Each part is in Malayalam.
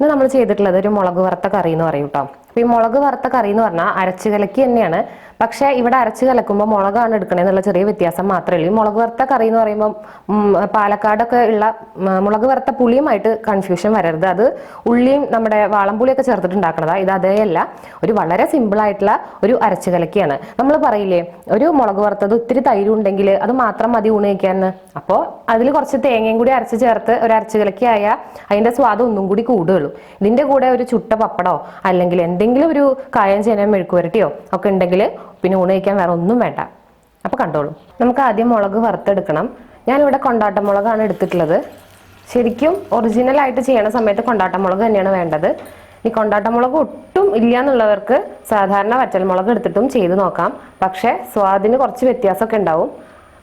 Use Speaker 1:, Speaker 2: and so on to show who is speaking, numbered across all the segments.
Speaker 1: ഇന്ന് നമ്മൾ ചെയ്തിട്ടുള്ളത് ഒരു മുളക് വറുത്ത കറി എന്ന് പറയും കേട്ടോ അപ്പൊ ഈ മുളക് വറുത്ത കറി എന്ന് പറഞ്ഞാൽ അരച്ചു കലക്കി തന്നെയാണ് പക്ഷെ ഇവിടെ അരച്ച് കലക്കുമ്പോൾ മുളകാണ് എടുക്കണേ എന്നുള്ള ചെറിയ വ്യത്യാസം മാത്രമേ ഉള്ളൂ. ഈ മുളക് വറുത്ത കറി എന്ന് പറയുമ്പോൾ പാലക്കാടൊക്കെ ഉള്ള മുളക് വറുത്ത പുളിയുമായിട്ട് കൺഫ്യൂഷൻ വരരുത്. അത് ഉള്ളിയും നമ്മുടെ വാളംപുളിയൊക്കെ ചേർത്തിട്ട് ഉണ്ടാക്കണതാ ഇത് അതേയല്ല ഒരു വളരെ സിമ്പിൾ ആയിട്ടുള്ള ഒരു അരച്ച് കലക്കിയാണ്. നമ്മൾ പറയില്ലേ ഒരു മുളക് വറുത്തത് ഒത്തിരി തൈര് ഉണ്ടെങ്കിൽ അത് മാത്രം മതി ഊണ് അപ്പോൾ അതിൽ കുറച്ച് തേങ്ങയും കൂടി അരച്ച് ചേർത്ത് ഒരു അരച്ച് കലക്കി ആയാൽ അതിന്റെ സ്വാദം ഒന്നും കൂടി കൂടുകയുള്ളൂ. ഇതിന്റെ കൂടെ ഒരു ചുട്ട പപ്പടോ അല്ലെങ്കിൽ എന്തെങ്കിലും ഒരു കായം ചേന മെഴുക്കുവരട്ടിയോ ഒക്കെ ഉണ്ടെങ്കിൽ പിന്നെ ഊണ് കഴിക്കാൻ വേറെ ഒന്നും വേണ്ട. അപ്പൊ കണ്ടോളൂ. നമുക്ക് ആദ്യം മുളക് വറുത്തെടുക്കണം. ഞാനിവിടെ കൊണ്ടാട്ട മുളകാണ് എടുത്തിട്ടുള്ളത്. ശരിക്കും ഒറിജിനൽ ആയിട്ട് ചെയ്യണ സമയത്ത് കൊണ്ടാട്ട മുളക് തന്നെയാണ് വേണ്ടത്. ഈ കൊണ്ടാട്ട മുളക് ഒട്ടും ഇല്ല എന്നുള്ളവർക്ക് സാധാരണ വറ്റൽമുളക് എടുത്തിട്ടും ചെയ്ത് നോക്കാം. പക്ഷേ സ്വാദിന് കുറച്ച് വ്യത്യാസമൊക്കെ ഉണ്ടാവും.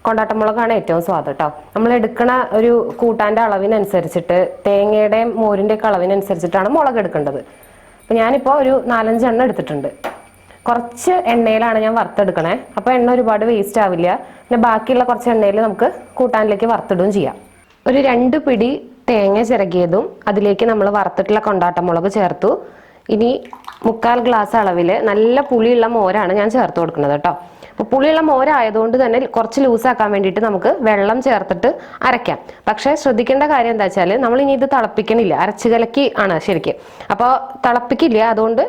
Speaker 1: കൊണ്ടാട്ട മുളകാണ് ഏറ്റവും സ്വാദ് കേട്ടോ. നമ്മൾ എടുക്കണ ഒരു കൂട്ടാന്റെ അളവിനനുസരിച്ചിട്ട് തേങ്ങയുടെയും മോരിന്റെ അളവിനനുസരിച്ചിട്ടാണ് മുളക് എടുക്കേണ്ടത്. അപ്പൊ ഞാനിപ്പോ ഒരു നാലഞ്ചെണ്ണം എടുത്തിട്ടുണ്ട്. കുറച്ച് എണ്ണയിലാണ് ഞാൻ വറുത്തെടുക്കണേ. അപ്പൊ എണ്ണ ഒരുപാട് വേസ്റ്റ് ആവില്ല. പിന്നെ ബാക്കിയുള്ള കുറച്ച് എണ്ണയിൽ നമുക്ക് കൂട്ടാനിലേക്ക് വറുത്തിടുകയും ചെയ്യാം. ഒരു രണ്ട് പിടി തേങ്ങ ചിരകിയതും അതിലേക്ക് നമ്മൾ വറുത്തിട്ടുള്ള കൊണ്ടാട്ടമുളക് ചേർത്തു. ഇനി മുക്കാൽ ഗ്ലാസ് അളവിൽ നല്ല പുളിയുള്ള മോരാണ് ഞാൻ ചേർത്ത് കൊടുക്കുന്നത് കേട്ടോ. അപ്പൊ പുളിയുള്ള മോരായതുകൊണ്ട് തന്നെ കുറച്ച് ലൂസാക്കാൻ വേണ്ടിയിട്ട് നമുക്ക് വെള്ളം ചേർത്തിട്ട് അരയ്ക്കാം. പക്ഷേ ശ്രദ്ധിക്കേണ്ട കാര്യം എന്താ വെച്ചാൽ നമ്മൾ ഇനി ഇത് തിളപ്പിക്കണില്ല. അരച്ചു കലക്കി ആണ് ശരിക്കും. അപ്പോൾ തിളപ്പിക്കില്ല. അതുകൊണ്ട്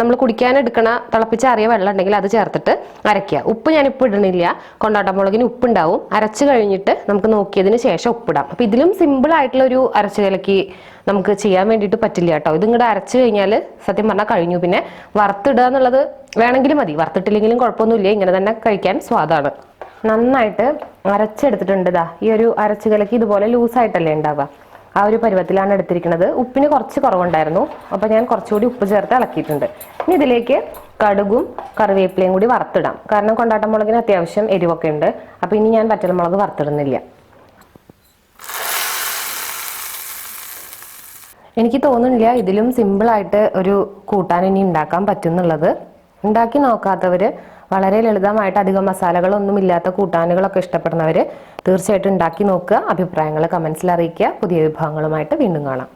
Speaker 1: നമ്മൾ കുടിക്കാൻ എടുക്കണ തിളപ്പിച്ചാറിയ വെള്ളം ഉണ്ടെങ്കിൽ അത് ചേർത്തിട്ട് അരയ്ക്കുക. ഉപ്പ് ഞാനിപ്പോൾ ഇടണില്ല കൊണ്ടാട്ടമുളകിന് ഉപ്പുണ്ടാവും. അരച്ച് കഴിഞ്ഞിട്ട് നമുക്ക് നോക്കിയതിന് ശേഷം ഉപ്പിടാം. അപ്പം ഇതിലും സിമ്പിൾ ആയിട്ടുള്ള ഒരു അരച്ച് കലക്കി നമുക്ക് ചെയ്യാൻ വേണ്ടിയിട്ട് പറ്റില്ല കേട്ടോ. ഇത് ഇങ്ങോട്ട് അരച്ച് കഴിഞ്ഞാൽ സത്യം പറഞ്ഞാൽ കഴിഞ്ഞു. പിന്നെ വറുത്തിടുക എന്നുള്ളത് വേണമെങ്കിലും മതി. വറുത്തിട്ടില്ലെങ്കിലും കുഴപ്പമൊന്നുമില്ല. ഇങ്ങനെ തന്നെ കഴിക്കാൻ സ്വാദാണ്. നന്നായിട്ട് അരച്ചെടുത്തിട്ടുണ്ട് ഇതാ ഈ ഒരു അരച്ച് കലക്കി ഇതുപോലെ ലൂസായിട്ടല്ലേ ഉണ്ടാവുക. ആ ഒരു പരുവത്തിലാണ് എടുത്തിരിക്കുന്നത്. ഉപ്പിന് കുറച്ച് കുറവുണ്ടായിരുന്നു. അപ്പോൾ ഞാൻ കുറച്ചുകൂടി ഉപ്പ് ചേർത്ത് ഇളക്കിയിട്ടുണ്ട്. ഇനി ഇതിലേക്ക് കടുകും കറിവേപ്പിലയും കൂടി വറുത്തിടാം. കാരണം കൊണ്ടാട്ടം മുളകിന് അത്യാവശ്യം എരിവൊക്കെ ഉണ്ട്. അപ്പോൾ ഇനി ഞാൻ പച്ചമുളക് വറുത്തിടുന്നില്ല. എനിക്ക് തോന്നുന്നില്ല ഇതിലും സിമ്പിളായിട്ട് ഒരു കൂട്ടാൻ ഇനി ഉണ്ടാക്കാൻ പറ്റുന്നുള്ളത്. ഉണ്ടാക്കി നോക്കാത്തവര് വളരെ ലളിതമായിട്ട് അധികം മസാലകളൊന്നും ഇല്ലാത്ത കൂട്ടാനുകളൊക്കെ ഇഷ്ടപ്പെടുന്നവർ തീർച്ചയായിട്ടും ഉണ്ടാക്കി നോക്കുക. അഭിപ്രായങ്ങൾ കമൻസിൽ അറിയിക്കുക. പുതിയ വിഭവങ്ങളുമായിട്ട് വീണ്ടും കാണാം.